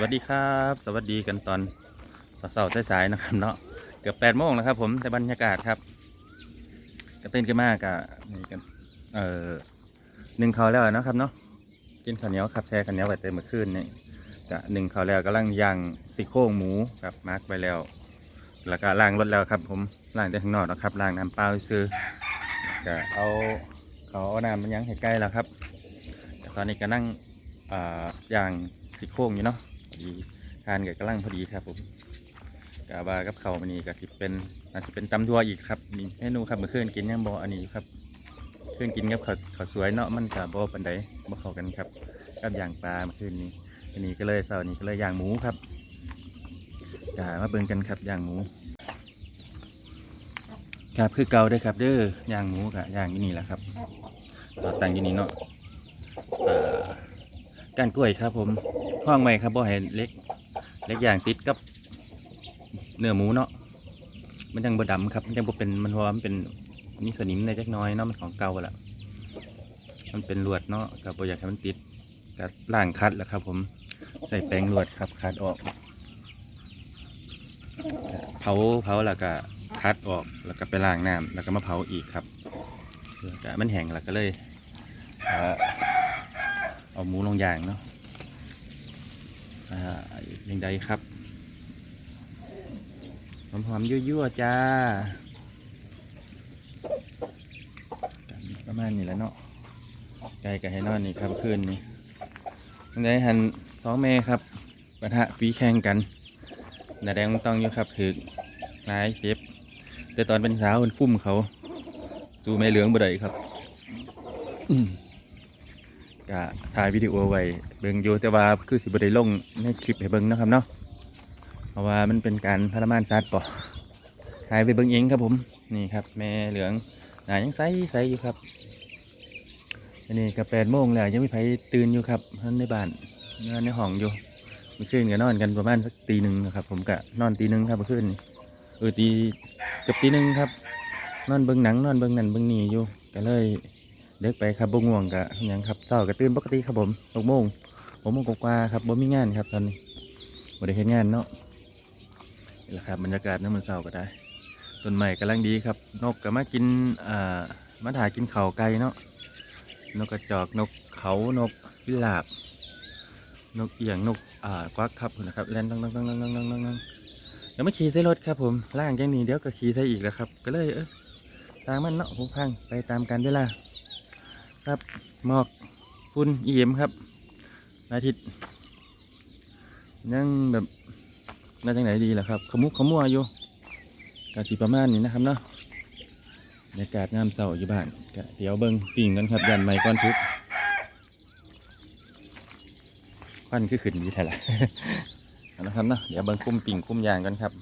สวัสดีครับ สวัสดีกันตอนเสาร์สายๆนะครับเนาะเกือบแปดโมงแล้วครับ ผมแต่บรรยากาศครับกระเต้นกันมากอะนี่กันเอ่อหนึ่งเขาวแล้วนะครับเนาะกินข้าวเหนียวครับแช่ข้าวเหนียวไว้เต็มเมื่อคืนนี่กะหนึ่งเขาวแล้วกำลังย่างซี่โครงหมูกับมาร์กไปแล้ว แล้วก็ล้างรถแล้วครับ ผมล้างแต่ข้างนอกนะครับล้างน้ำเปล่าซื้อก็เอาเขาเอาน้ำมันยังให้ใกล้แล้วครับตอนนี้ก็นั่งอ่าย่างสิโค้งอยู่เนาะ ดีทานกับกำลังพอดีครับผมกาบากับเขาวมันนี่ก็สิเป็นอาจจะเป็นตำทัวอีกครับมีเมนูครับเมื่อคืนกินยังบออันนี้ครับเคืนกินกับข้าวข้าวสวยเนาะมันกับบอปันไดบ่เข้ากันครับกับย่างปลาเมื่อคืนนี้อันนี้ก็เลยเสาร์นี้ก็เลยย่างหมูครับกามาเบิ่งกันครับย่างหมูครับคือเกาด้อครับเด้อย่างหมูกับย่างที่นี่แหละครับเราตั้งที่นี่เนาะ ก้านกล้วยครับ ผมห้องไว้ครับบ่ให้เล็ก เล็กอย่างติดกับเนื้อหมูเนาะมันยังบ่ดำครับมันยังบ่เป็นมันเพราะว่ามันเป็นมีสนิมในจักน้อยเนาะมันของเก่าแล้วมันเป็นลวดเนาะกับบ่อยากให้มันติดกับล่างคัดแล้วครับ ผมใส่แป้งลวดครับคัดออกเผาเผาแล้วก็คัดออกแล้วก็ไปล้างน้ำแล้วก็มาเผาอีกครับแล้วก็มันแห้งแล้วก็เลย เอาหมูลงอย่างเนาะอ่ายังไงครับหอมๆยั่วๆจ้าประมาณนี้แหล้วเนาะไก่กับไฮนอนนี่ครับคืนนี้ยังไงหันสองเมครับปะทะปีแข่งกันนาแดงต้องอยู่ครับถือนายเจ็บ แต่ตอนเป็นสาวมันฟุ้มเขาจูไม่เหลืองบ่ได้ครับอื ก็ถ่ายวิดีโอไว้เบิ่งอยู่แต่ว่าคือสิบ่ได้ลงในคลิปให้เบิ่งนะครับเนาะเพราะว่ามันเป็นการทรมานสัตว์ป่ะถ่ายไปเบิ่งเองครับผมนี่ครับ แม่เหลืองหนายังใสใสอยู่ครับอันนี้ก็แปดโมงแล้วยังไม่ไผตื่นอยู่ครับท่านในบ้านนอนในห้องอยู่เมื่อคืนก็นอนกันประมาณสักตีหนึ่งนะครับ ผมก็นอนตีหนึ่งครับเมื่อคืนเออตีเกือบตีหนึ่งครับ นอนเบิ่งหนังนอนเบิ่งนั่นเบิ่งนี่อยู่ก็เลย เด็กไปครับบ่ง่วงกะยังครับเศร้ากะตื่นปกติครับผมหกโมงหกโมงกว่าครับบ่มีงานครับตอนนี้บ่ได้เห็นงานเนาะนี่แหละครับบรรยากาศน้ำมันเศร้าก็ได้ต้นใหม่กำลังดีครับ นกก็มากินอ่ามาถ่ายกินเข่าไก่เนาะนกกระจอกนกเขานกวิลาบ นกเอียงนกอ่ากวักครับนะครับแล่นตั้งตั้งตั้งตั้งตั้งตั้งตั้งแล้วมาขี่ใส่รถครับผมล่างแกงนี้เดี๋ยวก็ขี่ใส่อีกแล้วครับ ก็เลยเออตางมันเนาะผมพังไปตามกันเวลา ครับหมอกฝุ่นอีเอ็มครับอาทิตย์ยังแบบน่าจังไหนดีล่ะครับขมุกขมัวอยู่กาสีประมาณนี้นะครับเนาะบรรยากาศงามเสาอยู่บ้านเดี๋ยวเบิ้งปิ่งกันครับยันไม้ก้อนชุดควันคือขึ้นดีแท้ละนะครับเนาะเดี๋ยวเบิ้งคุ้มปิ่งคุ้มยางกันครับ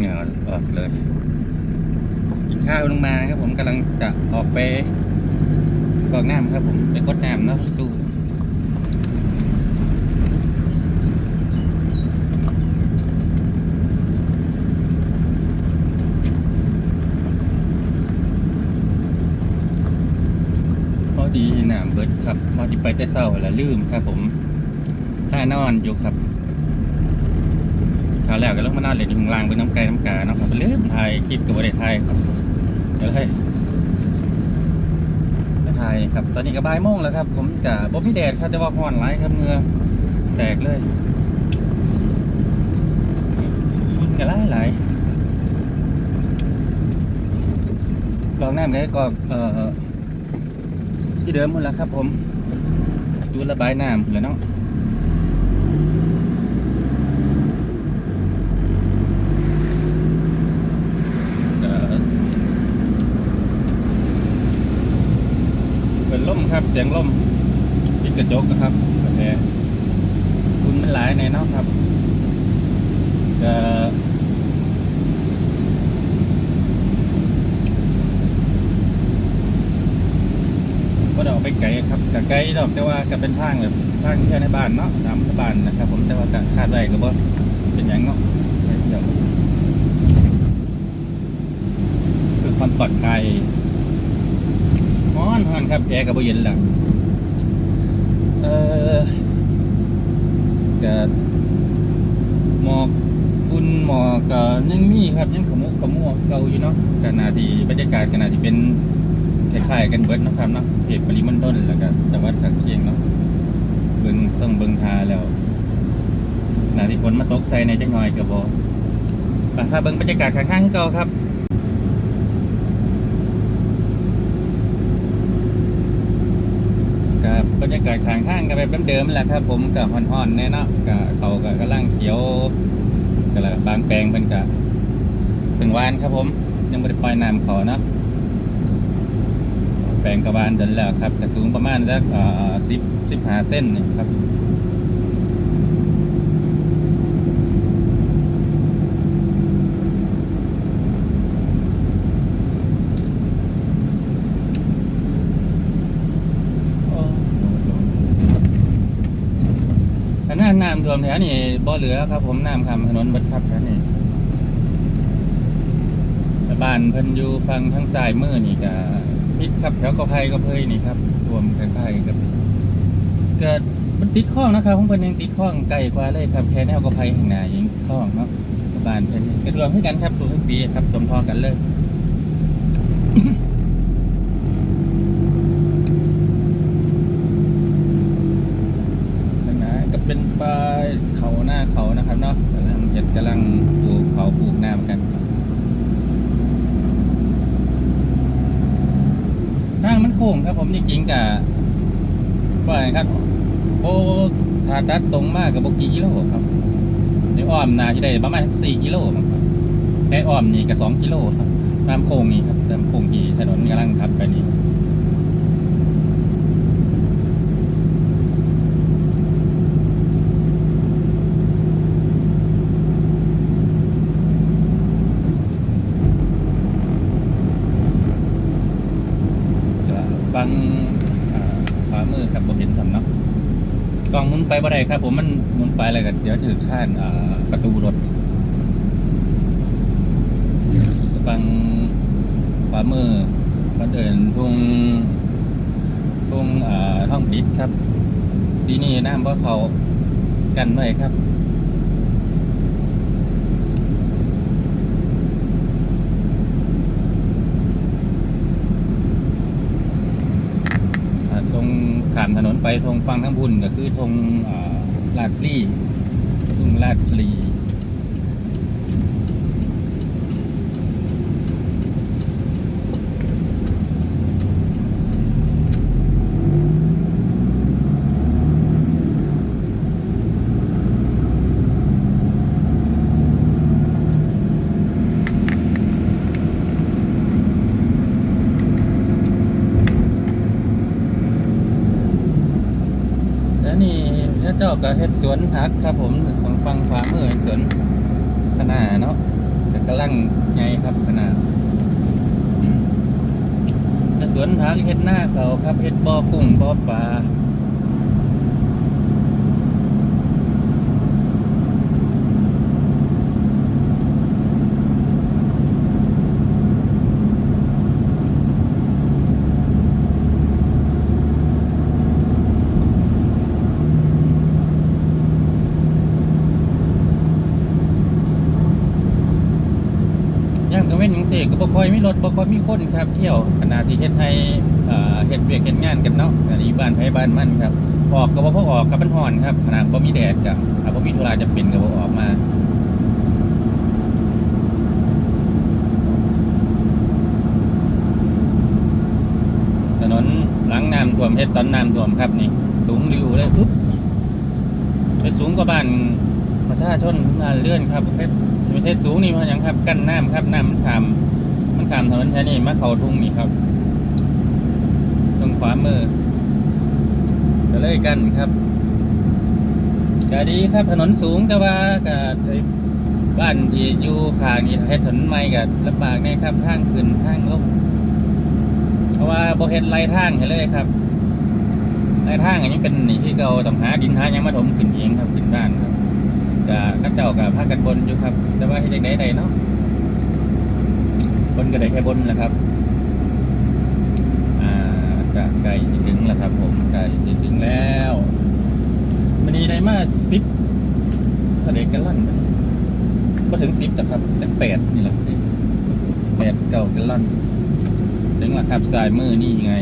เหงื่อออก เลยกินข้าวลงมาครับผมกำลังจะออกไปกรอกน้ำครับผมไปกดน้ำเนาะตู้พอดีน้ำเบิดครับพอดีไปแต่เศร้าแล้วลืมครับผมถ้านอนอยู่ครับ คราวแรกก็ลงมานอนเล่นอยู่ข้างล่างเป็นน้ำไก่น้ำกาเนาะครับเลื่อนถ่ายคลิปกับประเทศไทยครับเดี๋ยวให้ไปถ่ายครับ ตอนนี้ก็บ่ายโมงแล้วครับ ผมกะบ่มีแดดครับแต่ว่าร้อนหลายครับเงือแตกเลยฝุ่นก็หลายหลายกองน้ำก็ให้กอกเอ่อที่เดิมหมดแล้วครับ ผมดูระบายน้ำพุ่นแหล้วเนาะ เอ่อเป็นล่ม ครับ เสียงล่มปิดกระจกนะครับโอเคคุณมันหลายในเนาะครับเอ่อก็ได้ออกไปไกลครับกับไกลดอกแต่ว่ากับเป็นทางแบบทางแค่ในบ้านเนาะตามในบ้านนะครับ ผมแต่ว่าคาดไว้ก็บ่เป็นหยังเนาะเดียวคือความปลอดภัย ฮ้อนฮ้อนครับแอร์กับบ่เย็นแล้วเอ่อก็หมอกฝุ่นหมอกก็ยังมีครับยังขมุกขมัวเก่าอยู่เนาะก็น่าที่บรรยากาศก็น่าที่เป็นคล้ายๆกันเบิดนะครับเนาะเขตปริมณฑลแล้วก็จังหวัดข้างเคียงเนาะเบิ่งต้องเบิ่งทาแล้วน่าที่ฝนมาตกใส่ในจังหน่อยก็บ่ไปพาเบิ่งบรรยากาศข้างๆเก่าครับ กับบ รรยากาศข้างทางก็แบบเดิมๆแหละครับ ผมกับห่อนๆแน่เนาะกับเขากับกำลังเขียวก็อะบางแปลงเป็นกะเป็นวานครับผม ยังไม่ได้ปล่อยน้ำเขาเนาะแปลงกระบาลเดินแล้วครับกระสูงประมาณสักสิบสิบห้าเส้นนี่ครับ ข นาดน้ำท่วมแถวนี่บ่เหลือครับ ผมน้ำคำถนนบัดครับแถวนี้บ้านเพิ่นอยู่ฝั่งทางซ้ายมือนี่ก็มิดครับแถวกอไผ่ก็เพยนี่ครับท่วมคล้ายๆกับเกิดมันติดข้องนะครับของเพิ่นยังติดข้องไกลกว่าเลยครับแค่แนวกอไผ่ข้างหน้ายังข้องเนาะบ้านเพิ่นก็รวมให้กันครับรวมทั้งปีครับสมพอกันเลย ข้างหน้าก็เป็นปลายเขา หน้าเขานะครับเนาะกำลังเห็ดกำลังปลูกเขาปลูกน้ำกันทางมันโค้งครับผมจริงๆกับว่าไงครับโอ้ถ้าตัดตรงมากกับบกี่กิโลครับในอ้อมนาจะได้ประมาณสี่กิโลครับแต่อ้อมนี่ก็สองกิโลครับตามโค้งนี่ครับตามโค้งที่ถนนกำลังขับไปนี่ ก็ ฟังอ่าขวามือครับผมเห็นสำเนักกล้องมุนไปบ่ได้ครับ ผมมันมุนไปอะไรกันเดี๋ยวถือข้านประตูรถฟังขวามือมาเดินทุ่งทุ่งท่องปิดครับปีนี้น้ำเพราะเขากันไว้ครับ อ่าตรง ขามถนนไปทงฟังทั้งบุญก็คือทงลาดปลีตรงลาดลีแล้วนี่พระเจ้า ก็เฮ็ดสวนผักครับผมทางฟังขวามือสวนขนาเนาะแต่กำลังไงครับขนาแล้วสวนผักเฮ็ดหน้าเขาครับเฮ็ดบ่อกุ้งบ่อปลา ย่างกระเว้นยังเสกก็บ่ ค่อยมีรถบ่ค่อยมีคนครับ เที่ยวขณะที่เฮ็ดให้เอ่อเฮ็ดเวียกเฮ็ดงานกันเนาะอันนี้บ้านไผบ้านมั่นครับ ออกก็บ่พอออกครับมันร้อนครับขณะบ่มีแดดกับถ้าบ่มีธุระจะเป็นก็บ่ออกมาถนนหลังน้ำท่วมเฮ็ดตอนน้ำท่วมครับนี่ สูงริ้วเลยปุ๊บไปสูงกว่าบ้านประชาชนงานเลื่อนครับเพชรประเทศสูงนี่เพราะหยังครับ กั้นน้ำครับน้ำมันขา มันขามถนนแค่นี้มาเขาทุ่งนี่ครับตรงขวามือก็เลยกันครับก็ดีครับถนนสูงแต่ว่าก็บ้านที่อยู่ข้างนี่ให้ถนนใหม่ก็ลำบากแน่ครับทางขึ้นทางลงเพราะว่าบ่เฮ็ดไรทางให้เลยครับไรทางอันนี้เป็นนี่ที่เราต้องหาดินหาหยังมาถมขึ้นเองครับขึ้นบ้านครับก็เข้าเจ้ากับพากันบนอยู่ครับ แต่ว่าเฮ็ดจังได๋ได้เนาะ บนก็ได้แค่บนแหละครับอ่ากะไก่จะถึงแล้วครับ ผมไก่จะถึงแล้ววันนี้ได้มาสิบทะเลกันลั่นก็ถึงสิบแต่ครับ แต่แปดนี่แหละแปดเก้ากันลั่นถึงแล้วครับสายมือนี่ไง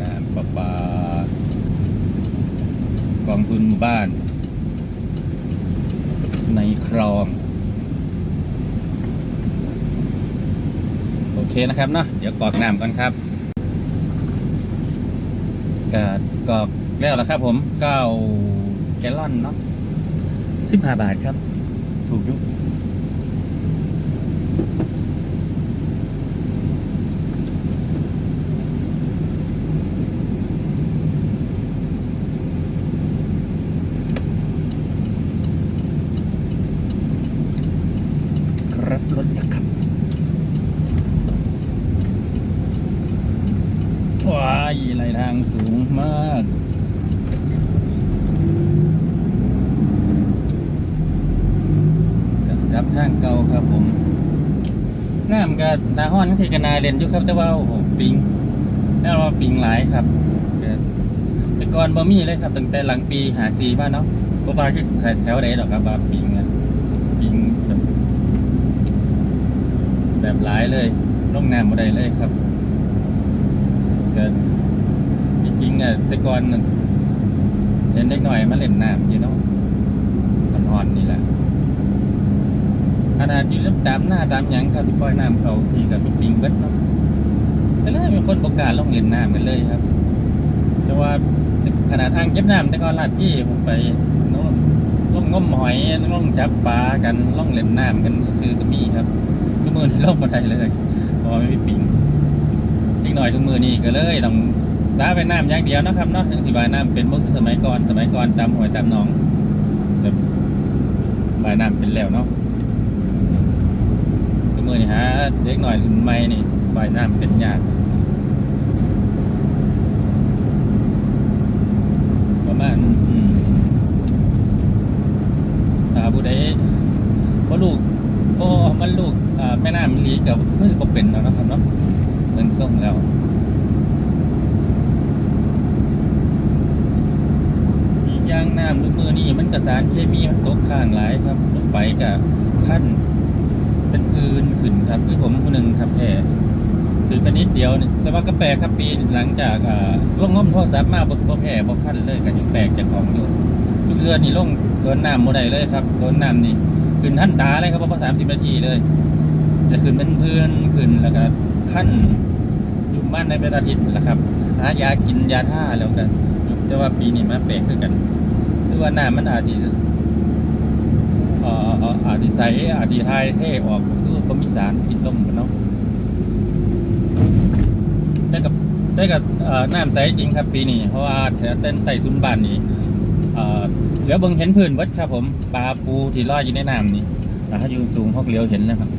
น้ำประปากองทุนหมู่บ้าน ในคลอง โอ เคนะครับเนาะเดี๋ยวกรอกน้ำก่อนครับกกรอกแล้วละครับผมเก้าแกลลอนเนาะสิบห้าบาทครับ ถูกยุกครับรถนะครับ ว้ายไหลทาง สูงมากกับทางเก่าครับผมน้ำกับนาห้อนที่กันนาเล่นอยู่ครับแต่ว่าโอ้โหปิงแล้วว่าปิงหลายครับแต่แต่ก่อนบ่มีเลยครับตั้งแต่หลังปีหาซีมาเนาะก็ว่าที่แถวไหนหรอกครับว่าปิงอะปิงแบบแบบหลายเลยลงน้ำบ่ได้เลยครับเก็ จริงอะแต่ก่อนเห็นเด็กหน่อยมาเล่นน้ำอยู่เนาะอ่อนๆนี่แหละขนาดอยู่ตามหน้าตามหยังครับที่ปล่อยน้ำเขาทีกับมีปิงเบิดเนาะแต่แล้วมีคนประกาศลงเล่นน้ำกันเลยครับ แต่ว่าขนาดอ่างเก็บน้ำแต่ก่อนลาดที่ผมไปโน้นล่องงมหอยล่องจับปลากันล่องเล่นน้ำกันซื้อก็มีครับทุกมือในโลกมาไทยเลยพราะว่าไม่มีปิงอีกหน่อยทุกมือนี่ก็เลยต้อง ตาไปน้ำอย่างเดียวนะครับเนาะอธิบายน้ำเป็นเมื่อสมัยก่อนสมัยก่อนตามหวยตามหนองจะบายน้ำเป็นแล้วเนาะทุกมือนี่ฮะเด็กหน่อยรุ่นใหม่นี่บายน้ำเป็นยากประมาณอืมถ้าผู้ใดพ่ลูกพ่อมันลูกอ่าแม่น้ำลีกับเพื่อนก็เป็นแล้วนะครับเนาะ เบิ่งส่งแล้ว อีกอย่างน้ำลูกมือนี่มันกระสารเคมีมันตก ข้างหลายครับลงไปกับขั้นเป็นพื้นขึ้นครับคือผมคนหนึ่งครับแพ้คือเป็นนิดเดียวนี่แต่ว่าก็แปลกครับปีหลังจากอ่าลงง้มโทรศัพท์มาบ่บ่แพ้บ่ขั้นเลยกันยังแปลกจากของอยู่ทุกเดือนนี่ลงโดนน้ำบ่ได้เลยครับโดนน้ำนี่ขึ้นท่านตาเลยครับเพราะสามสิบนาทีเลยจะขึ้นเป็นเพื่อนขึ้นแล้วก็ขั้นอยู่บ้านในเป็นอาทิตย์แหละครับหายากินยาท่าแล้วกันแต่ว่าปีนี้มาแปลกคือกันคือว่าน้ำมันอาจจะ เอ่ออาจจะใสอาจจะทยเท่ออกคือก็มีสารพิษลมกันเนาะได้กับได้กับน้ำใสจริงครับปีนี้เพราะว่าแถวเต้นไต่ทุนบ้านนี้เหลือเบิ่งเห็นพื้นวัดครับผมปลาปูที่ลอยอยู่ในน้ำนี่แต่ถ้าอยู่สูงพวกเลี้ยวเห็นนะครับ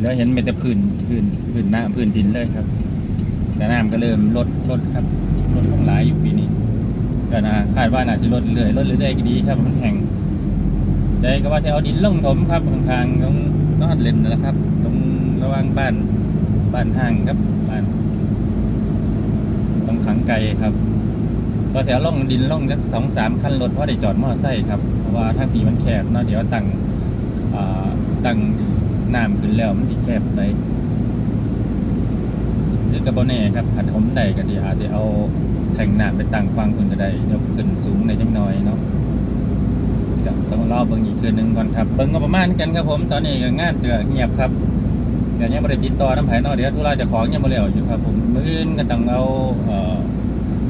แล้วเห็นเป็นแต่พื้นพื้นพื้นหน้าพื้นดินเลยครับแต่น้ำก็เริ่มลดลดครับลดลงหลายอยู่ปีนี้ก็นะคาดว่าน่าจะลดเรื่อยลดเรื่อยๆก็ดีครับมันแห้ง ใจก็ว่าจะเอาดินลงถมครับข้างๆตรงนอดเลนนะครับ ตรงระหว่างบ้านบ้านห้างครับบ้านตรงขังไก่ครับก็แถวล่องดินล่องสักสองสามคันรถเพราะได้จอดมอเตอร์ไซค์ครับเพราะว่าทางปีมันแคบเนาะเดี๋ยวตั้งตั้งน้ำขึ้นแล้วมันสิแคบไปหรือกระบอแน่ครับขัดผมได้ก็ดีอาจจะเอาแทงน้ำไปตั้งฟังคุณก็ได้ยกขึ้นสูงในจังน้อยเนาะ ก็ต้องรอเบิ่งอีกคืนหนึ่งก่อนครับเบิ่งก็ประมาณกันครับผมตอนนี้ก็งานเดือเงียบครับเดี๋ยวยังไม่ได้ติดต่อน้ำไผ่นอกเดี๋ยวธุระเจะของยังไม่แล้วอยู่ครับผมมื้ออื่นก็ต้องเอาเอ่อ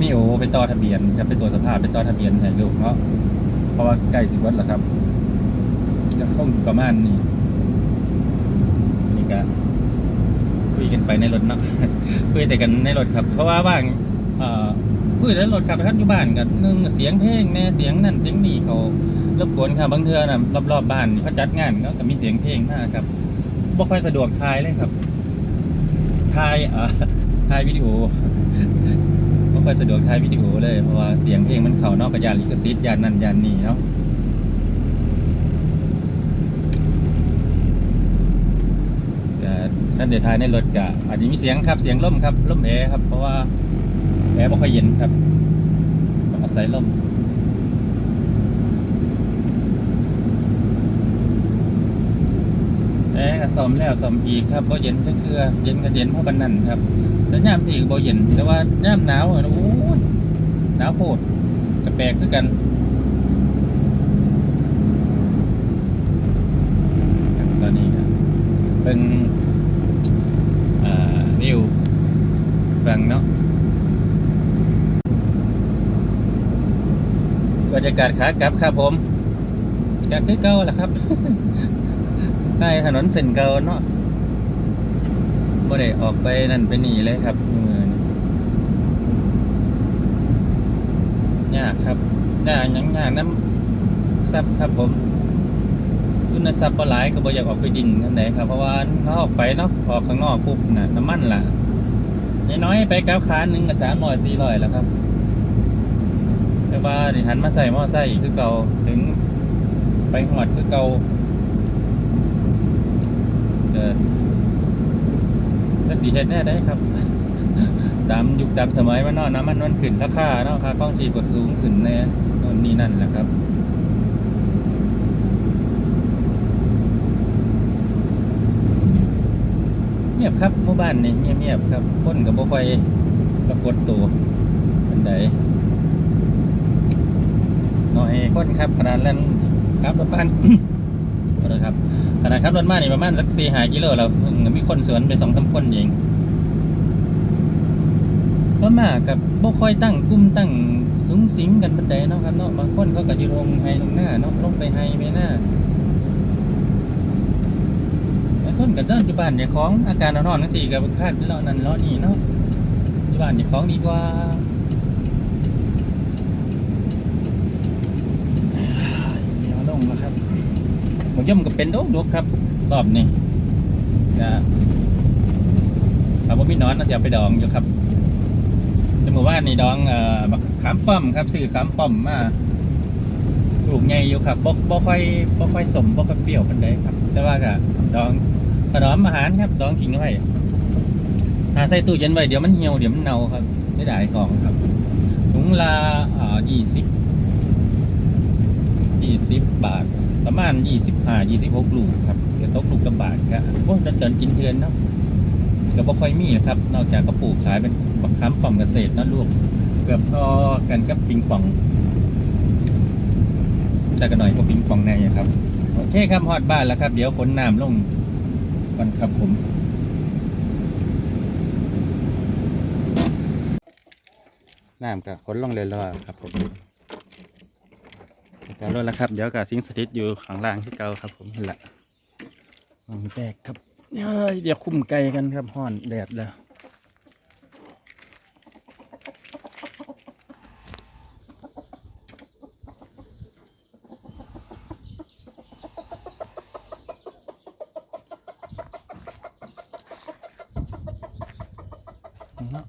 มิโอไปต่อทะเบียนจะไปตรวจสภาพไปต่อทะเบียนให้ลูกเนาะเพราะว่าใกล้สิบวันแล้วครับก็คงประมาณนี้นี่ก็คุยกันไปในรถเนาะคุยแต่กันในรถครับ เพราะว่าว่างเอ่อคุยแต่ในรถครับครับอยู่บ้านกันนึ่งเสียงเพลงแน่เสียงนั่นเสียงนี่เขา รบกวนครับบางเทื่อนะรอบๆบบ้านเขาจัดงานก็มีเสียงเพลงนะครับบ่ค่อยสะดวกถ่ายเลยครับถ่ายเอ่อถ่ายวิดีโอบ่ค่อยสะดวกถ่ายวิดีโอเลยเพราะว่าเสียงเพลงมันเข้านอกกับยานลิขสิทธิ์ยานนั่นยานนี่เนาะท่านเดทายในรถกะอาจจะมีเสียงครับเสียงล่มครับล่มแอร์ครับเพราะว่าแอร์บ่ค่อยเย็นครับต้องอาศัยลมแอร์ ก็ซ่อมแล้วซ่อมอีกครับบ่เย็นกเทื่อเย็นก็เย็นเพราะบันนั่นครับแต่ยามที่บ่เย็นแต่ว่ายามหนาวอะโอ้หนาวโพดก็แปลกคือกันตอนนี้ครับเป็นอ่าวิวฟังเนาะบรรยากาศขากลับครับผมกลับคือเก่าแหละครับ ใต้ถนนเส้นเก่าเนาะบ่ได้ออกไปนั่นไปนี่เลยครับเมื่อนยากครับยากยังยากน้ำซับครับผมทุนทรัพย์บ่หลายก็บ่อยากออกไปดินกันไหนครับเพราะว่าเขาออกไปเนาะออกข้างนอกปุ๊บน่ะน้ำมันล่ะน้อยๆไปกับค้าหนึ่งก็สามร้อยสี่ร้อยแล้วครับ แต่ว่าดิหันมาใส่มอไซค์คือเก่าถึงไปหอดคือเก่า ก็สีเฮ็ดแน่ได้ครับ ตามยุคตามสมัยมันเนาะน้ำมันมันขึ้นราคาเนาะค่าครองชีพก็สูงขึ้นแน่นนนี่นั่นแหละครับเงียบครับหมู่บ้านนี่เงียบเงียบๆครับคนกับบ่ค่อยปรากฏตัวเป็นไดน้อยคนครับขนาดนั้นครับรถบ้า นขอโทษครับขนาดครับรถบ้านนี่ประมาณสักสี่หากิโลแล้วอืมมีคนสวนไปสองสามคนเองก็มากกับบ่ค่อยตั้งกลุ่มตั้งสูงสิงกันบันไดเนาะครับเนาะบางคนเขาก็อยู่ลงไฮลงหน้าเนาะลงไปไฮไปหน้าบางคนก็เดินอยู่บ้านอย่าของอาการนอนนั่นสิกับคาดเลาะนั่นเลาะนี่เนาะอยู่บ้านอย่าของดีกว่าเดี๋ยวลงแล้วครับ ย่อมก็เป็นโดกดกครับรอบนี้จะถ้าผมมีหนอนน่าจะไปดองอยู่ครับแต่เมื่านนี่ดองเอ่อขามป้อมครับซื้อขามป้อมมาปลูกใหญ่อยู่ครับบ่บ่ค่อยบ่ค่อยสมบ่ค่อยเปรี้ยวปานใดครับ แต่ว่าก็ดองขนอมอาหารครับดองทิ้งไว้หาใส่ตู้เย็นไว้เดี๋ยวมันเหี่ยวเดี๋ยวมันเน่าครับไม่ได้ของครับถุงละอ่ายี่สิบยี่สิบบาท ประมาณยี่สิบห้ายี่สิบหกลูกครับเดี๋ยวตกลูกกับบาทครับโอ้ดินเดินกินเทือนเนาะก็บ่ค่อยมีครับ นอกจากกระปลูกขายเป็นบักคำป่อมเกษตรนะลูกเกือบพอกันกับปิงปองแต่กันหน่อยก็ปิงปองแน่ครับโอเคครับฮอดบ้านแล้วครับ เดี๋ยวขนน้ำลงก่อนครับผมน้ำกับขนลงเลยแล้วครับผม การลดแล้วครับ เดี๋ยวกับสิงสถิตอยู่ข้างล่างที่เก่าครับ ผมนั่แหละมันแตกครับเฮ้ยเดี๋ยวคุ้มไก่กันครับห้อนแดดแล้ว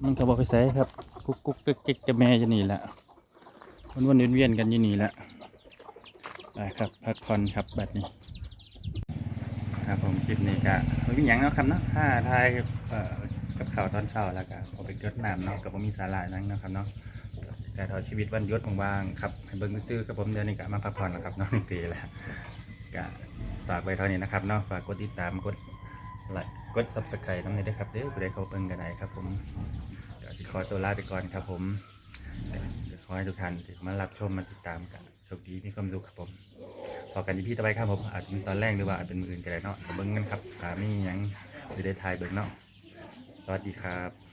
มันก็บอกไปใส่ครับ กุ๊กกุ๊กกิ๊กกิ๊กกับแม่จะนี่แหละวนวนเวียนกันอยู่นี่แหละ ไปครับพักผ่อนครับแบบนี้ ครับผมคลิปนี้ก็ไม่มีอย่างเนาะครับเนาะถ้าทายเอ่อกับข่าวตอนเช้าแล้วก็เอาไปเกิดน้ำเนาะกับผมมีสาระนั่งเนาะครับเนาะแต่ทอชีวิตวันยศว่างๆครับให้เบิ่งซื้อๆกับผมเดือนนี้ก็มาพักผ่อนแล้วครับเนาะหนึ่งปีแล้วก็ฝากไว้เท่านี้นะครับเนาะฝากกดติดตามกดไลค์กดซับสไครต์น้ำในด้วยครับเด้อผู้ใดเขาเบิ่งกันไหนครับผมขอตัวลาไปก่อนครับผมขอให้ทุกท่านมารับชมมาติดตามกัน โชคดีมีความสุขครับผมพอกันที่พี่ต่อไปครับผมอาจจะเป็นตอนแรกหรือว่าอาจเป็นมืออื่นก็ได้เนาะเบิ้งกันครับถามีหยังจะได้ทายเบิ้งเนาะสวัสดีครับ